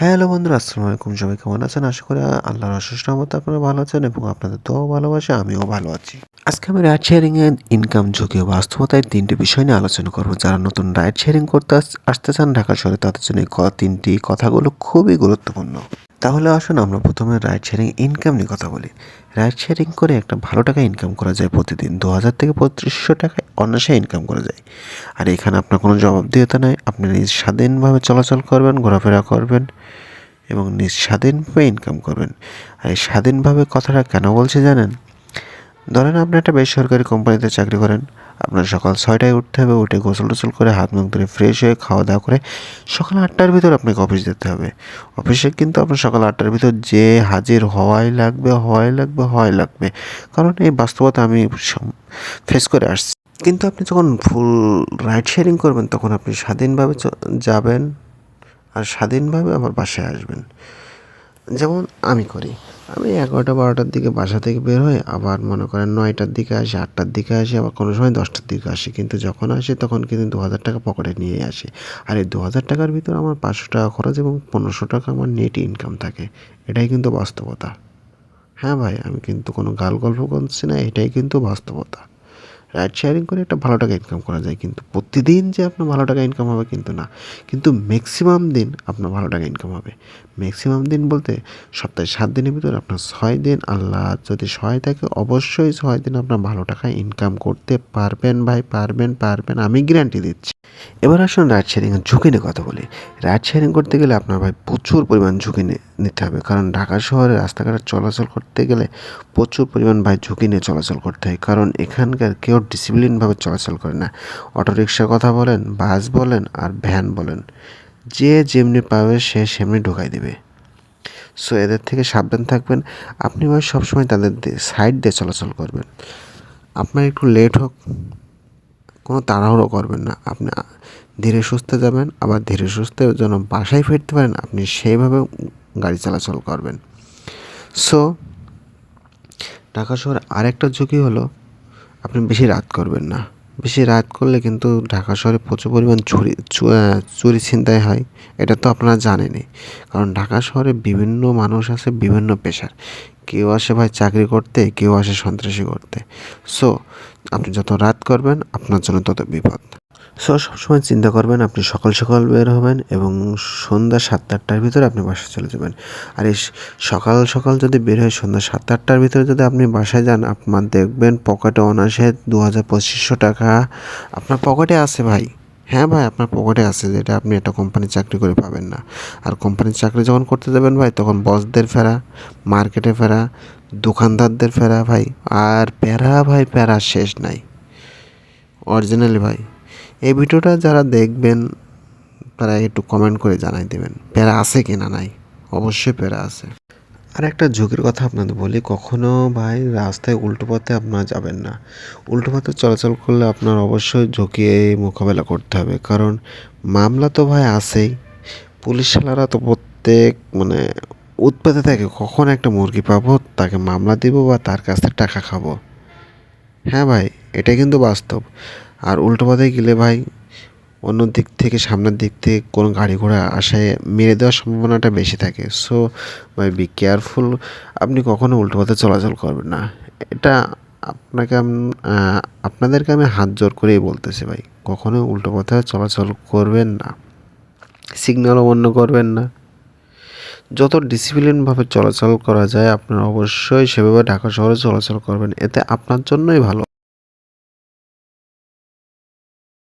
Hello বন্ধুরা, আসসালামু আলাইকুম। সবাই কেমন আছেন? আশা করি আল্লাহর অশেষ রহমতে আপনারা ভালো আছেন এবং আপনাদের তো ভালোবাসে, আমিও ভালো আছি। আজকে আমি রাইড শেয়ারিং এর ইনকাম ঝুঁকি বাস্তবতায় তিনটি বিষয় নিয়ে আলোচনা করব। যারা নতুন রাইড শেয়ারিং করতে আসতে চান ঢাকা শহরে, তাদের জন্য তিনটি কথাগুলো খুবই গুরুত্বপূর্ণ। তাহলে আসুন আমরা প্রথমে রাইড শেয়ারিং ইনকাম নিয়ে কথা বলি। রাইড শেয়ারিং করে একটা ভালো টাকা ইনকাম করা যায় প্রতিদিন। দু হাজার থেকে পঁয়ত্রিশশো টাকায় অনায়াসে ইনকাম করা যায়। আর এখানে আপনার কোনো জবাবদিহিতা নাই। আপনি নিজ স্বাধীনভাবে চলাচল করবেন, ঘোরাফেরা করবেন এবং নিজ স্বাধীনভাবে ইনকাম করবেন। আর এই স্বাধীনভাবে কথাটা কেন বলছে জানেন? ধরেন আপনি একটা বেসরকারি কোম্পানিতে চাকরি করেন, আপনার সকাল ছয়টায় উঠতে হবে, উঠে গোসল টোসল করে হাত মুখ ধরে ফ্রেশ হয়ে খাওয়া দাওয়া করে সকাল আটটার ভিতর আপনাকে অফিস যেতে হবে। অফিসে কিন্তু আপনার সকাল আটটার ভিতর যে হাজির হওয়াই লাগবে হওয়াই লাগবে হওয়াই লাগবে। কারণ এই বাস্তবতা আমি ফেস করে আসছি। কিন্তু আপনি যখন ফুল রাইড শেয়ারিং করবেন, তখন আপনি স্বাধীনভাবে যাবেন আর স্বাধীনভাবে আবার বাসায় আসবেন। যেমন আমি করি। আমি এগারোটা বারোটার দিকে বাসা থেকে বের হই আবার মনে করেন নয়টার দিকে আসি, আটটার দিকে আসি, আবার কোনো সময় দশটার দিকে আসি। কিন্তু যখন আসি তখন কিন্তু দু হাজার টাকা পকেটে নিয়ে আসি। আর এই দু হাজার টাকার ভিতরে আমার পাঁচশো টাকা খরচ এবং পনেরোশো টাকা আমার নেট ইনকাম থাকে। এটাই কিন্তু বাস্তবতা। হ্যাঁ ভাই, আমি কিন্তু কোনো গাল গল্প করছি না, এটাই কিন্তু বাস্তবতা। রাইড শেয়ারিং করে একটা ভালো টাকা ইনকাম করা যায়, কিন্তু প্রতিদিন যে আপনার ভালো টাকা ইনকাম হবে কিন্তু না। কিন্তু ম্যাক্সিমাম দিন আপনার ভালো টাকা ইনকাম হবে। ম্যাক্সিমাম দিন বলতে সপ্তাহে সাত দিনের ভিতরে আপনার ছয় দিন আল্লাহ যদি ছয় থাকে, অবশ্যই ছয় দিন আপনার ভালো টাকা ইনকাম করতে পারবেন ভাই, পারবেন পারবেন। আমি গ্যারান্টি দিচ্ছি। এবার আসুন রাইড শেয়ারিংয়ের ঝুঁকি নিয়ে কথা বলি। রাইড শেয়ারিং করতে গেলে আপনার ভাই প্রচুর পরিমাণ ঝুঁকি নিতে হবে। কারণ ঢাকা শহরে রাস্তাঘাটে চলাচল করতে গেলে প্রচুর পরিমাণ ভাই ঝুঁকি নিয়ে চলাচল করতে হয়। কারণ এখানকার কেউ ডিসিপ্লিনভাবে চলাচল করে না। অটোরিকশার কথা বলেন, বাস বলেন আর ভ্যান বলেন। যে যেমনি পাবে, সে সেমনি ঢোকাই দেবে। সো এদের থেকে সাবধান থাকবেন। আপনি ভাই সবসময় তাদের সাইড দিয়ে চলাচল করবেন। আপনার একটু লেট হোক। কোনো তাড়াহুড়ো করবেন না। আপনি ধীরে সুস্থে যাবেন, আবার ধীরে সুস্থে যেন বাসায় ফিরতে পারেন, আপনি সেইভাবে গাড়ি চলাচল করবেন। সো ঢাকা শহরে আরেকটা ঝুঁকি হলো, আপনি বেশি রাত করবেন না। বেশি রাত করলে কিন্তু ঢাকা শহরে প্রচুর পরিমাণ চুরি চুরি ছিনতাই হয়। এটা তো আপনারা জানেনই। কারণ ঢাকা শহরে বিভিন্ন মানুষ আছে, বিভিন্ন পেশার। কেউ আসে ভাই চাকরি করতে, কেউ আসে সন্ত্রাসী করতে। সো আপনি যত রাত করবেন, আপনার জন্য তত বিপদ। সো, সবসময় চিন্তা করবেন, আপনি সকাল সকাল বের হবেন এবং সন্ধ্যা সাতটা আটটার ভিতরে আপনি বাসায় চলে যাবেন। আর এই সকাল সকাল যদি বের হয় সন্ধ্যা সাতটা আটটার ভিতরে যদি আপনি বাসায় যান, আপনার দেখবেন পকেটে অনাসে দু হাজার পঁচিশশো টাকা আপনার পকেটে আছে ভাই। হ্যাঁ ভাই, আপনার পকেটে আছে, যেটা আপনি একটা কোম্পানির চাকরি করে পাবেন না। আর কোম্পানির চাকরি যখন করতে যাবেন ভাই, তখন বসদের ফেরা মার্কেটে ফেরা, দোকানদারদের ফেরা ভাই। আর প্যারা ভাই, প্যারা শেষ নাই। অরিজিনালি ভাই। এই ভিডিওটা যারা দেখবেন, তারা একটু কমেন্ট করে জানাই দেবেন, প্যারা আছে কি না নাই? অবশ্যই প্যারা আছে। আর একটা ঝুঁকির কথা আপনাদের বলি, কখনো ভাই রাস্তায় উল্টো পথে আপনারা যাবেন না। উল্টো পথে চলাচল করলে আপনার অবশ্যই ঝুঁকি মোকাবেলা করতে হবে। কারণ মামলা তো ভাই আছেই। পুলিশ শালারা তো প্রত্যেক মানে উৎপাতে থাকে, কখন একটা মুরগি পাবো, তাকে মামলা দিব বা তার কাছ থেকে টাকা খাব। হ্যাঁ ভাই এটা কিন্তু বাস্তব। আর উল্টো পথে গেলে ভাই অন্য দিক থেকে, সামনের দিক থেকে কোনো গাড়ি ঘোড়া আসায় মেরে দেওয়ার সম্ভাবনাটা বেশি থাকে। সো ভাই বি কেয়ারফুল আপনি কখনো উল্টো পথে চলাচল করবেন না। এটা আপনাকে আপনাদেরকে আমি হাত জোর করেই বলতেছি ভাই, কখনো উল্টো পথে চলাচল করবেন না। সিগন্যাল অমান্য করবেন না। যত ডিসিপ্লিনভাবে চলাচল করা যায়, আপনারা অবশ্যই সেভাবে ঢাকা শহরে চলাচল করবেন। এতে আপনার জন্যই ভালো।